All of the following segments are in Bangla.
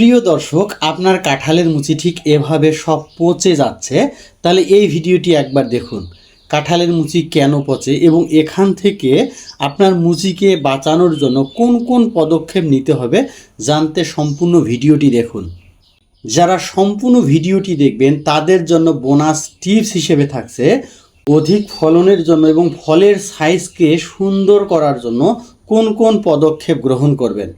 প্রিয় দর্শক, আপনার কাঁঠালের মুচি ঠিক এভাবে সব পচে যাচ্ছে, তাহলে এই ভিডিওটি একবার দেখুন। কাঁঠালের মুচি কেন পচে এবং এখান থেকে আপনার মুচিকে বাঁচানোর জন্য কোন কোন পদক্ষেপ নিতে হবে, জানতে সম্পূর্ণ ভিডিওটি দেখুন। যারা সম্পূর্ণ ভিডিওটি দেখবেন, তাদের জন্য বোনাস টিপস হিসেবে থাকছে অধিক ফলনের জন্য এবং ফলের সাইজকে সুন্দর করার জন্য কোন কোন পদক্ষেপ গ্রহণ করবেন।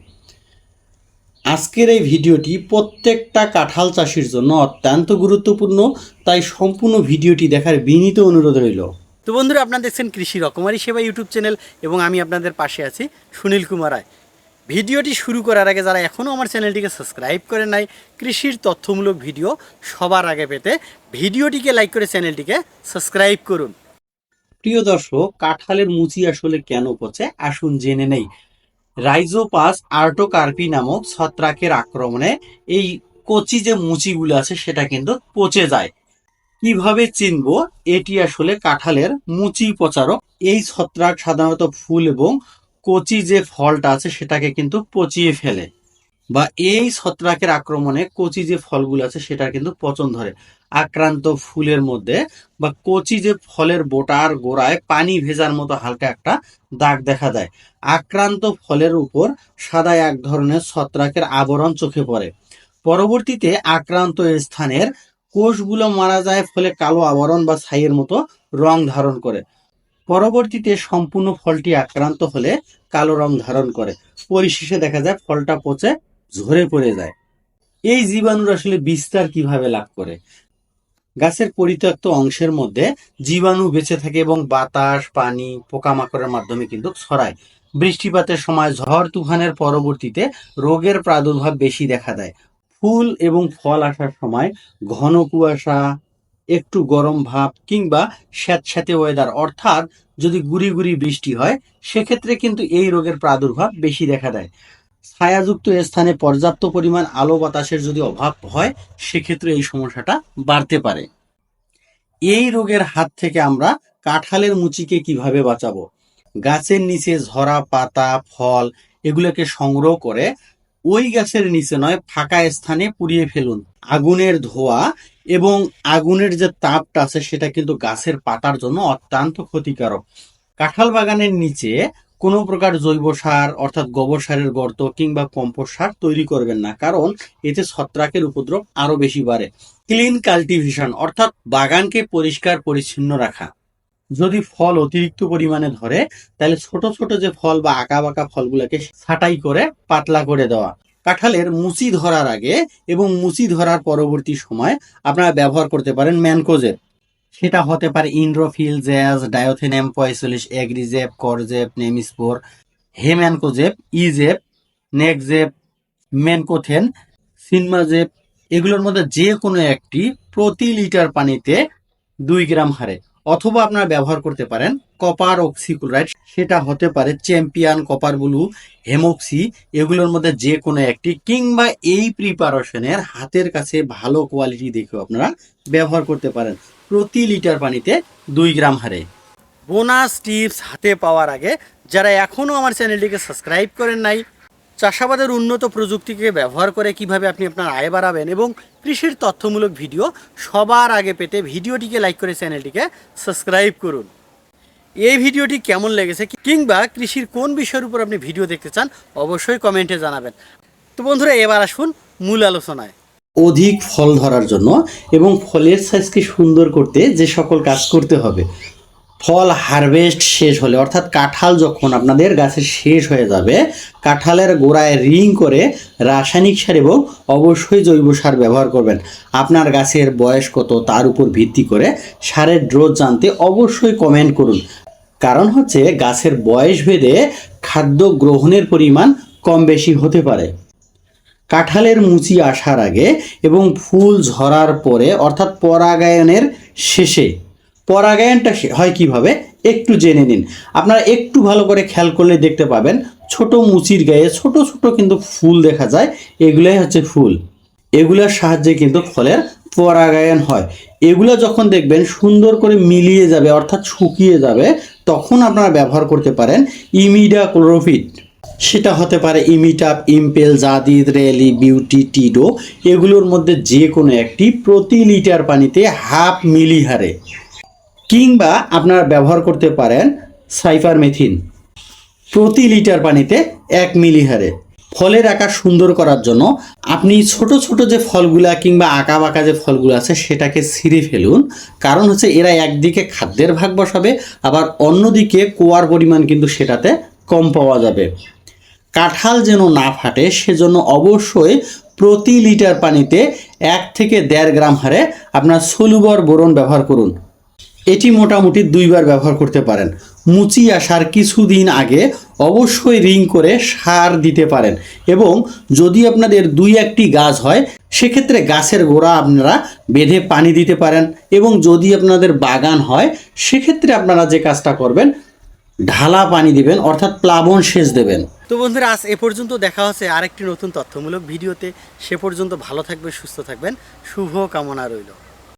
আজকের এই ভিডিওটি প্রত্যেকটা কাঁঠাল চাষির জন্য অত্যন্ত গুরুত্বপূর্ণ তাই সম্পূর্ণ ভিডিওটি দেখার বিনীত অনুরোধ রইল। তো বন্ধুরা আপনারা দেখছেন কৃষি রকমারি সেবা ইউটিউব চ্যানেল এবং আমি আপনাদের পাশে আছি সুনীল কুমার রায়। ভিডিওটি শুরু করার আগে যারা এখনও আমার চ্যানেলটিকে সাবস্ক্রাইব করে নাই কৃষির তথ্যমূলক ভিডিও সবার আগে পেতে ভিডিওটিকে লাইক করে চ্যানেলটিকে সাবস্ক্রাইব করুন। প্রিয় দর্শক কাঁঠালের মুচি আসলে কেন পচে? আসুন জেনে নেই। রাইজোপাস আর্টোকার্পি নামক ছত্রাকের আক্রমণে এই কচি যে মুচিগুলো আছে, সেটা কিন্তু পচে যায়। কীভাবে চিনবো? এটি আসলে কাঁঠালের মুচি পচারক এই ছত্রাক সাধারণত ফুল এবং কচি যে ফলটা আছে, সেটাকে কিন্তু পচিয়ে ফেলে। বা এই ছত্রাকের আক্রমণে কচি যে ফলগুলো আছে, সেটা কিন্তু পচন ধরে। আক্রান্ত ফুলের মধ্যে বা কচি যে ফলের বোটার গোড়ায় পানি ভেজার মতো হালকা একটা দাগ দেখা যায় আক্রান্ত ফলের উপর সাদা এক ধরনের ছত্রাকের আবরণ চোখে পড়ে। পরবর্তীতে আক্রান্ত স্থানের কোষগুলো মারা যায় ফলে কালো আবরণ বা ছাইয়ের মতো রং ধারণ করে। পরবর্তীতে সম্পূর্ণ ফলটি আক্রান্ত হলে কালো রং ধারণ করে। পরিশেষে দেখা যায় ফলটা পচে ঝরে পড়ে যায়। এই জীবাণুর আসলে বিস্তার কীভাবে লাভ করে? গাছের পরিত্যক্ত অংশের মধ্যে জীবাণু বেঁচে থাকে এবং বাতাস, পানি, পোকামাকড়ের মাধ্যমে কিন্তু ছড়ায়। বৃষ্টিপাতের সময় ঝড় তুফানের পরবর্তীতে রোগের প্রাদুর্ভাব বেশি দেখা দেয়। ফুল এবং ফল আসার সময় ঘন কুয়াশা, একটু গরম ভাব কিংবা স্যাঁতস্যাঁতে ওয়েদার অর্থাৎ যদি গুড়ি গুড়ি বৃষ্টি হয়, সেক্ষেত্রে কিন্তু এই রোগের প্রাদুর্ভাব বেশি দেখা দেয়। ছায়াযুক্ত স্থানে পর্যাপ্ত পরিমাণ আলো বাতাসের যদি অভাব হয়, সেক্ষেত্রে এই সমস্যাটা বাড়তে পারে। এই রোগের হাত থেকে আমরা কাঁঠালের মুচিকে কীভাবে বাঁচাবো? গাছের নিচে ঝরা পাতা, ফল এগুলোকে সংগ্রহ করে ওই গাছের নিচে নয়, ফাঁকা স্থানে পুড়িয়ে ফেলুন। আগুনের ধোয়া এবং আগুনের যে তাপটা আছে, সেটা কিন্তু গাছের পাতার জন্য অত্যন্ত ক্ষতিকারক। কাঁঠাল বাগানের নিচে কোনো প্রকার জৈব সার, অর্থাৎ গোবর সারের গর্ত কিংবা কম্পোস্ট সার তৈরি করবেন না। কারণ এতে ছত্রাকের উপদ্রব আরও বেশি বাড়ে। ক্লিন কাল্টিভেশন, অর্থাৎ বাগানকে পরিষ্কার পরিচ্ছন্ন রাখা। যদি ফল অতিরিক্ত পরিমাণে ধরে, তাহলে ছোট ছোট যে ফল বা আঁকা বাঁকা ফলগুলোকে ছাঁটাই করে, পাতলা করে দেওয়া। কাঁঠালের মুচি ধরার আগে এবং মুচি ধরার পরবর্তী সময় আপনারা ব্যবহার করতে পারেন ম্যানকোজেব সেটা হতে পারে ইন্ড্রোফিল জ্যাজ, ডায়োথেনেম পঁয়তাল্লিশ এগ্রিজেপ, করজেপ, নেমিস্পোর, হেম্যানকোজেপ, ইজেপ নেকজেপ মেনকোথেন, সিনমাজেপ, এগুলোর মধ্যে যে কোনো একটি প্রতি লিটার পানিতে দুই গ্রাম হারে, অথবা আপনারা ব্যবহার করতে পারেন কপার অক্সিক্লোরাইড, সেটা হতে পারে চ্যাম্পিয়ন কপার ব্লু, হেমোক্সি, এগুলোর মধ্যে যে কোনো একটি, কিংবা এই প্রিপারেশনের হাতের কাছে ভালো কোয়ালিটি দেখেও আপনারা ব্যবহার করতে পারেন। প্রতি লিটার পানিতে দুই গ্রাম হারে। বোনাস টিপস হাতে পাওয়ার আগে যারা এখনও আমার চ্যানেলটিকে সাবস্ক্রাইব করেন নাই, চাষাবাদের উন্নত প্রযুক্তিকে ব্যবহার করে কীভাবে আপনি আপনার আয় বাড়াবেন এবং কৃষির তথ্যমূলক ভিডিও সবার আগে পেতে ভিডিওটিকে লাইক করে চ্যানেলটিকে সাবস্ক্রাইব করুন। এই ভিডিওটি কেমন লেগেছে কিংবা কৃষির কোন বিষয়ের উপর আপনি ভিডিও দেখতে চান, অবশ্যই কমেন্টে জানাবেন। তো বন্ধুরা, এবার আসুন মূল আলোচনায়। অধিক ফল ধরার জন্য এবং ফলের সাইজকে সুন্দর করতে যে সকল কাজ করতে হবে। ফল হারভেস্ট শেষ হলে, অর্থাৎ কাঁঠাল যখন আপনাদের গাছের শেষ হয়ে যাবে, কাঁঠালের গোড়ায় রিং করে রাসায়নিক সার এবং অবশ্যই জৈব সার ব্যবহার করবেন। আপনার গাছের বয়স কত, তার উপর ভিত্তি করে সারের ড্রোজ জানতে অবশ্যই কমেন্ট করুন। কারণ হচ্ছে, গাছের বয়স ভেদে খাদ্য গ্রহণের পরিমাণ কম বেশি হতে পারে। কাঁঠালের মুচি আসার আগে এবং ফুল ঝরার পরে, অর্থাৎ পরাগায়নের শেষে। পরাগায়নটা হয় কীভাবে? একটু জেনে নিন। আপনারা একটু ভালো করে খেয়াল করলে দেখতে পাবেন, ছোট মুচির গায়ে ছোট ছোট কিন্তু ফুল দেখা যায়। এগুলোই হচ্ছে ফুল। এগুলোর সাহায্যে কিন্তু ফলের পরাগায়ন হয়। এগুলো যখন দেখবেন সুন্দর করে মিলিয়ে যাবে, অর্থাৎ শুকিয়ে যাবে, তখন আপনারা ব্যবহার করতে পারেন ইমিডা ক্লোরোফিট সেটা হতে পারে ইমিটাপ ইম্পেল, জাদিদ, রেলি, বিউটি, টিডো, এগুলোর মধ্যে যে কোনো একটি প্রতি লিটার পানিতে হাফ মিলি হারে কিংবা আপনারা ব্যবহার করতে পারেন সাইফারমেথিন। প্রতি লিটার পানিতে এক মিলি হারে ফলের আকার সুন্দর করার জন্য আপনি ছোট ছোট যে ফলগুলা কিংবা আঁকা বাঁকা যে ফলগুলো আছে সেটাকে ছিঁড়ে ফেলুন। কারণ হচ্ছে এরা একদিকে খাদ্যের ভাগ বসাবে, আবার অন্যদিকে কোয়ার পরিমাণ কিন্তু সেটাতে কম পাওয়া যাবে। কাঁঠাল যেন না ফাটে, সেজন্য অবশ্যই প্রতি লিটার পানিতে এক থেকে দেড় গ্রাম হারে আপনার সলুবর বোরন ব্যবহার করুন। এটি মোটামুটি দুইবার ব্যবহার করতে পারেন। মুচি আসার কিছুদিন আগে অবশ্যই রিং করে সার দিতে পারেন এবং যদি আপনাদের দুই একটি গাছ হয়, সেক্ষেত্রে গাছের গোড়া আপনারা বেঁধে পানি দিতে পারেন এবং যদি আপনাদের বাগান হয়, সেক্ষেত্রে আপনারা যে কাজটা করবেন, ঢালা পানি দিবেন, অর্থাৎ প্লাবন সেচ দেবেন। তো বন্ধুরা, আজ এ পর্যন্ত দেখা হচ্ছে আরেকটি নতুন তথ্যমূলক ভিডিওতে। সে পর্যন্ত ভালো থাকবে সুস্থ থাকবেন। শুভ কামনা রইল।